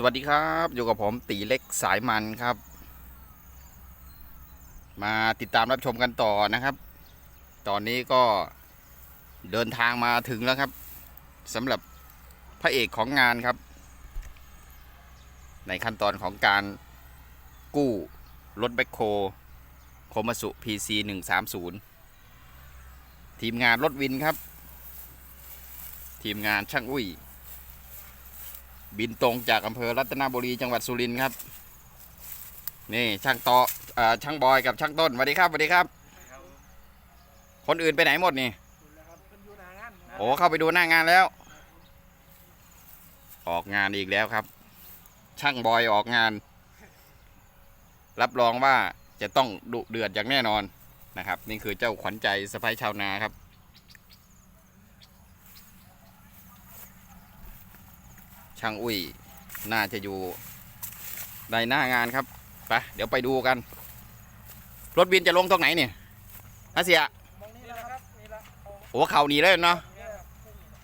สวัสดีครับ อยู่กับผมตีเล็กสายมันครับ มาติดตามรับชมกันต่อนะครับ ตอนนี้ก็เดินทางมาถึงแล้วครับสำหรับพระเอกของงานครับ ในขั้นตอนของการกู้รถแบคโคโคมาสุ PC 130 ทีมงานรถวินครับ ทีมงานช่างอุ้ย บินตรงจากอำเภอรัตนบุรีจังหวัดสุรินทร์ครับ นี่ช่างต่อเอ่อช่างบอยกับช่างต้นสวัสดีครับสวัสดีครับ คนอื่นไปไหนหมดนี่โอ้เข้าไปดูหน้างานแล้ว ออกงานอีกแล้วครับ ช่างบอยออกงาน รับรองว่าจะต้องดุเดือดอย่างแน่นอนนะครับ นี่คือเจ้าขวัญใจสะพ้ายชาวนาครับ ช่างอุ้ยน่าจะอยู่ในหน้างานครับไปเดี๋ยวไปดูกัน รถบินจะลงตรงไหนเนี่ยนาเสียมองนี่แหละครับนี่แหละเอาโอ้เข่าหนีเลยเนาะเนี่ย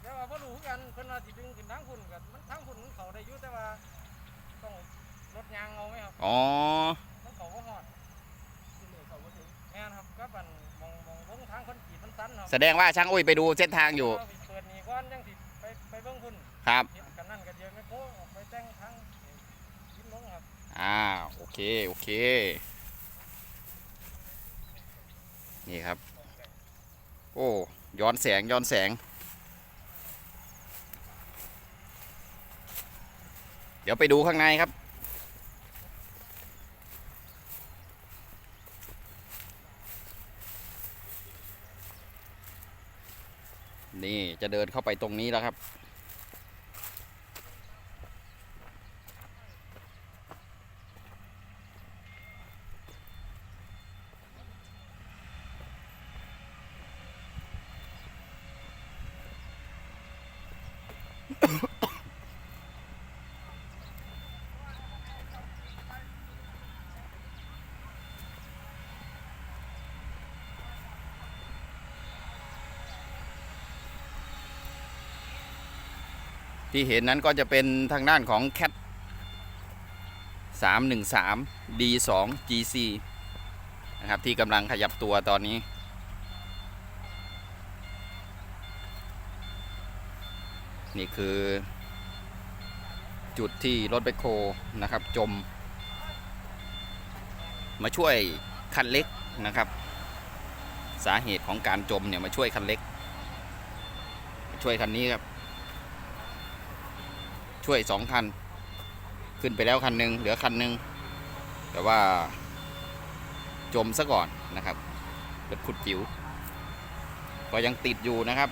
เดี๋ยวว่าบ่รู้คือกันเพิ่นว่าสิดึงขึ้นทางพุ่นกันมันทางพุ่นมันเข้าได้อยู่แต่ว่าต้องรถยางเอาไหมครับอ๋อมันเข้าบ่ฮอดแม่นครับก็ปันมองมองวงทางคอนกรีตมันตันครับแสดงว่าช่างอุ้ยไปดูเส้นทางอยู่เาสิเปิดนี่ก่อนจังสิไปไปเบิ่งพุ่นครับเฮ็ดกัน อ่าโอเค โอเค นี่ครับ โอ้ย้อนแสงย้อนแสง เดี๋ยวไปดูข้างในครับ นี่จะเดินเข้าไปตรงนี้แล้วครับ ที่เห็นนั้นก็จะเป็นทางด้านของ CAT 313 D2 GC นะครับ ที่กำลังขยับตัวตอนนี้ นี่คือ จุดที่รถแบคโคนะครับ จม มาช่วยคันเล็กนะครับ สาเหตุของการจมเนี่ยมาช่วยคันเล็ก ช่วยคันนี้ครับ ช่วยสองคัน ขึ้นไปแล้วคันหนึ่งเหลือคันหนึ่งแต่ว่าจมซะก่อนนะครับรถขุดจิ๋วก็ยังติดอยู่นะครับ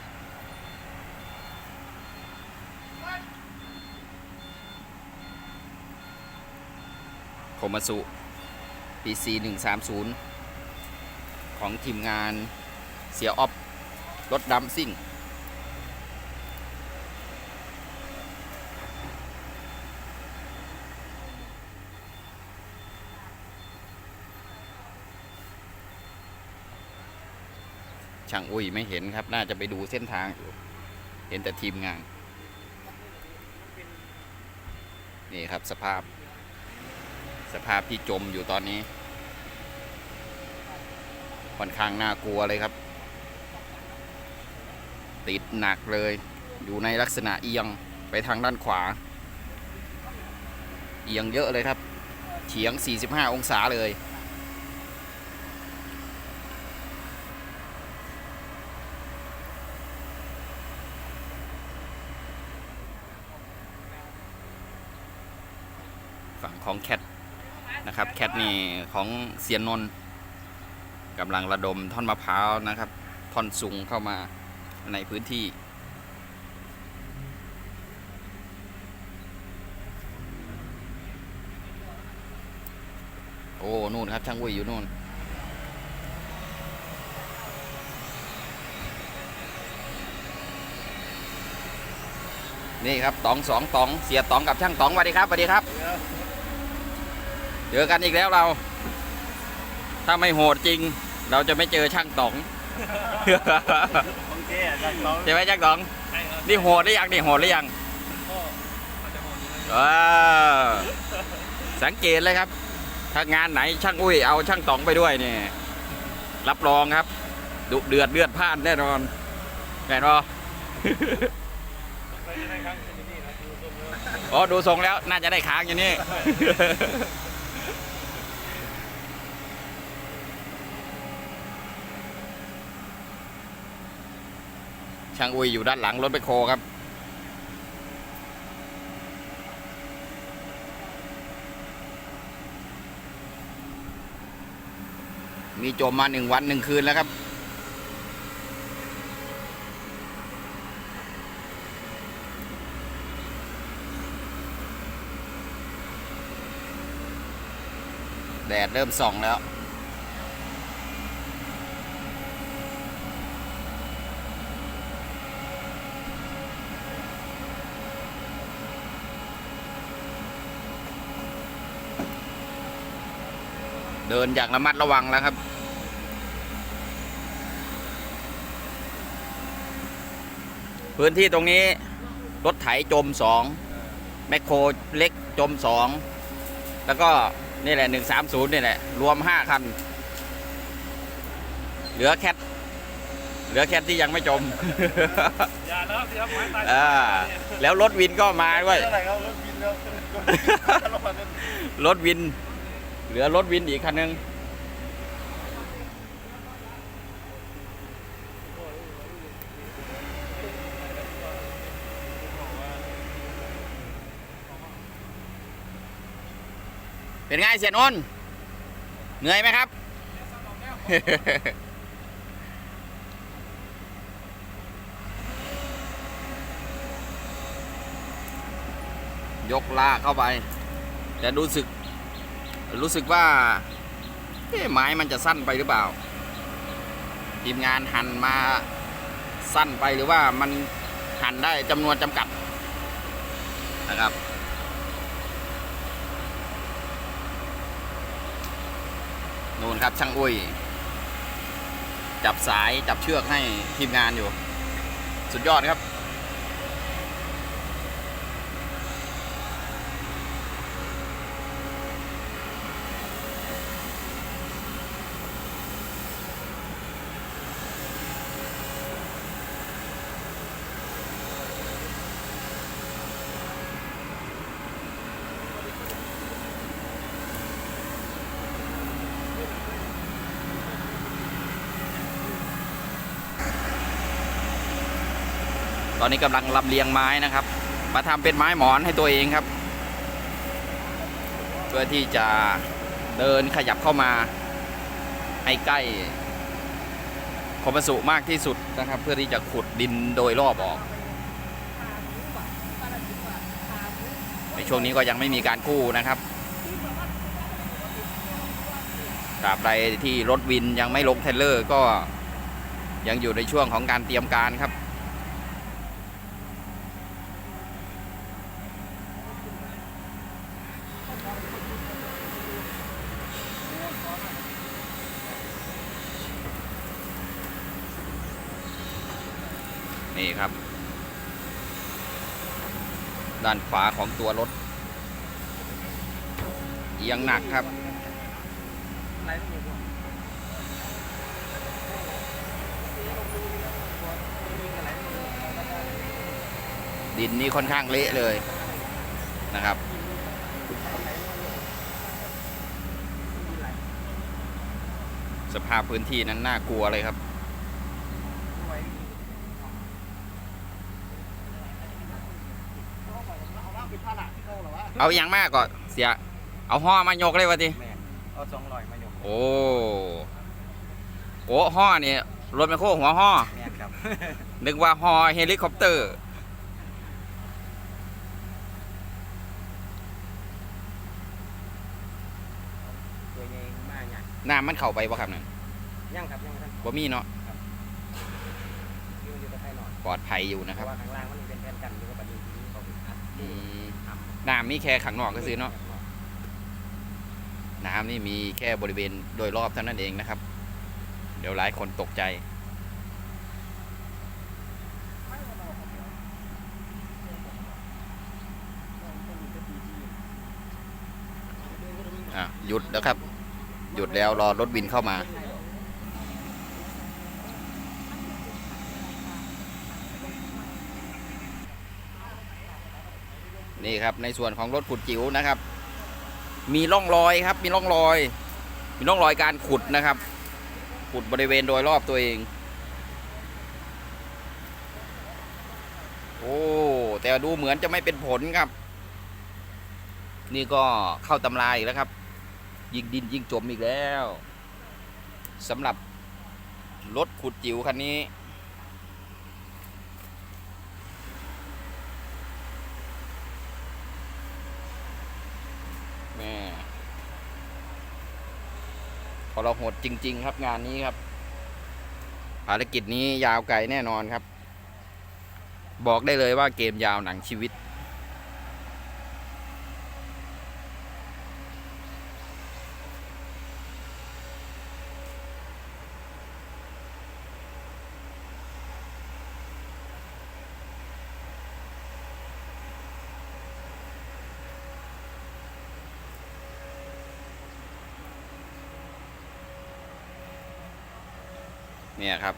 คมาสุ PC 130 ของทีมงานเสียออฟรถดำซิ่ง ช่างอุ้ยไม่เห็นครับ น่าจะไปดูเส้นทางอยู่ เห็นแต่ทีมงาน นี่ครับสภาพ สภาพที่จมอยู่ตอนนี้ ค่อนข้างน่ากลัวเลยครับ ติดหนักเลย อยู่ในลักษณะเอียงไปทางด้านขวา เอียงเยอะเลยครับเฉียง 45 องศาเลยฝั่งของแคท นะครับแคทนี่ของเสียนนนกำลังระดมท่อนมะพร้าวนะครับ ท่อนสูงเข้ามาในพื้นที่ โอ้ นู่นครับ ช่างวุ้ยอยู่นู่นนี่ครับตองสองตองเสียตองกับช่างตองสวัสดีครับสวัสดีครับ เจอกันอีกแล้วเรา ถ้าไม่โหดจริง เราจะไม่เจอช่างต๋องโอเคอาจารย์เราใช่ไหมช่างต๋องใช่ครับนี่โหดหรือยังนี่โหดหรือยังก็มันจะมองนี้ว้าวสังเกตเลยครับ ถ้างานไหนช่างอุ้ยเอาช่างต๋องไปด้วยเนี่ยรับรองครับ ดุเดือดเลือดพล่านแน่นอนแน่นอนไปได้ครั้งที่นี่นะดูส้มแล้วอ๋อ ดูทรงแล้วน่าจะได้ค้างอย่างนี้ ช่างอุ้ยอยู่ด้านหลังรถไปโคครับ มีจมมาหนึ่งวันหนึ่งคืนแล้วครับแดดเริ่มส่องแล้ว เดินอย่างระมัดระวังแล้วครับ พื้นที่ตรงนี้ รถไถจมสองแมคโครเล็กจมสองแล้วก็นี่แหละหนึ่งสามศูนย์นี่แหละ รวมห้าคัน เหลือแคทเหลือแคทที่ยังไม่จม อย่าแล้วสิครับไม้ตายอ่าแล้วรถวินก็มาด้วยเท่าไหร่ครับรถบินแล้วรถมัน เหลือรถวินอีกคันหนึงเป็นไงเสียนน์เหนื่อยไหมครับ ยกลากเข้าไปแต่รู้สึก รู้สึกว่าไม้มันจะสั้นไปหรือเปล่า ทีมงานหั่นมาสั้นไปหรือว่ามันหั่นได้จำนวนจำกัดนะครับนู่นครับช่างอุ้ย จับสายจับเชือกให้ทีมงานอยู่ สุดยอดครับ ตอนนี้กำลังลำเลียงไม้นะครับ มาทำเป็นไม้หมอนให้ตัวเองครับ เพื่อที่จะเดินขยับเข้ามาให้ใกล้คมสุมากที่สุดนะครับ เพื่อที่จะขุดดินโดยรอบออก ในช่วงนี้ก็ยังไม่มีการกู้นะครับตราบใดที่รถวินยังไม่ลงเทเลอร์ก็ยังอยู่ในช่วงของการเตรียมการครับ นี่ครับ ด้านขวาของตัวรถเอียงหนักครับ ดินนี่ค่อนข้างเละเลยนะครับสภาพพื้นที่นั้นน่ากลัวเลยครับ เอาอย่างมากก่อนเสีย เอาห่อมายกเลยวะทีแม่นเอาสองร้อยมาโยมโอ้โอ้ห่อนี่รถไมคโครหัวห่อแม่นครับ นึกว่าห่อเฮลิคอปเตอร์ ตัวใหญ่มากเนี่ยน้ำมันเข้าไปบ่ครับนั่นยังครับยังครับบ่มีเนาะอยู่อยู่กับไทยหน่อยปลอดภัยอยู่นะเพครับราะว่าข้างล่างมันเป็นแผ่นกันอยู่กับปฏิทินเขาเป็นอัดอืม น้ำมีแค่ขังนอกก็ซื้อเนาะน้ำนี่มีแค่บริเวณโดยรอบเท่านั้นเองนะครับ เดี๋ยวหลายคนตกใจ หยุดนะครับ หยุดแล้วรอรถวินเข้ามา นี่ครับในส่วนของรถขุดจิ๋วนะครับ มีร่องรอยครับ มีร่องรอย มีร่องรอยการขุดนะครับ ขุดบริเวณโดยรอบตัวเอง โอ้แต่ดูเหมือนจะไม่เป็นผลครับ นี่ก็เข้าตำราอีกแล้วครับ ยิงดินยิงจมอีกแล้วสำหรับรถขุดจิ๋วคันนี้ แม่พอ เราหดจริง ๆ ครับงานนี้ครับ ภารกิจนี้ยาวไกลแน่นอนครับ บอกได้เลยว่าเกมยาวหนังชีวิต เนี่ยครับ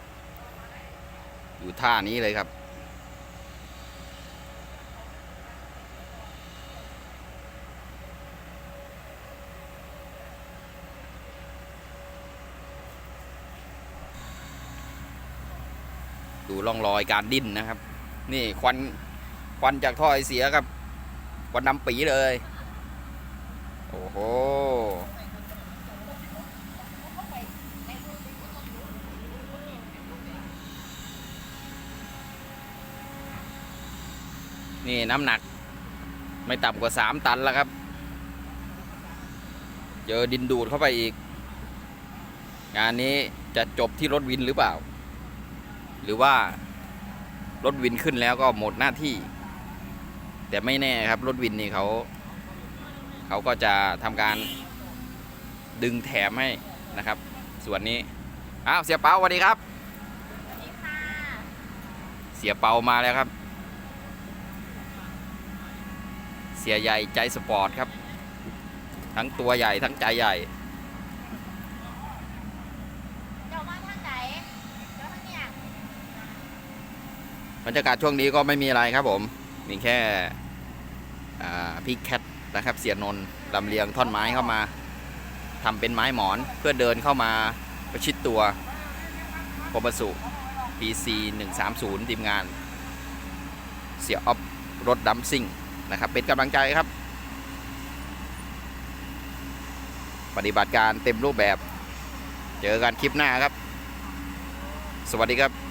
อยู่ท่านี้เลยครับ ดูร่องรอยการดิ้นนะครับ นี่ควันควันจากท่อไอเสียครับควันดำปีเลย โอ้โห นี่น้ำหนัก ไม่ต่ำกว่า3ตันแล้วครับ เจอดินดูดเข้าไปอีก งานนี้จะจบที่รถวินหรือเปล่า หรือว่ารถวินขึ้นแล้วก็หมดหน้าที่ แต่ไม่แน่ครับรถวินนี่เขาเขาก็จะทำการดึงแถมให้นะครับ ส่วนนี้อ้าวเสียเปาสวัสดีครับสวัสดีค่ะเสียเปามาแล้วครับ เสียใหญ่ใจสปอร์ตครับ ทั้งตัวใหญ่ทั้งใจใหญ่เจ้ามาทางไหนเจ้าทางเนี่ยบรรยากาศช่วงนี้ก็ไม่มีอะไรครับผม มีแค่อ่าพี่แคทนะครับเสียนนท์ลำเลียงท่อนไม้เข้ามาทำเป็นไม้หมอนเพื่อเดินเข้ามาประชิดตัวปมสุ PC 130ทีมงาน เสียออฟรถดัมซิ่ง นะครับ เป็นกำลังใจครับ ปฏิบัติการเต็มรูปแบบ เจอกันคลิปหน้าครับ สวัสดีครับ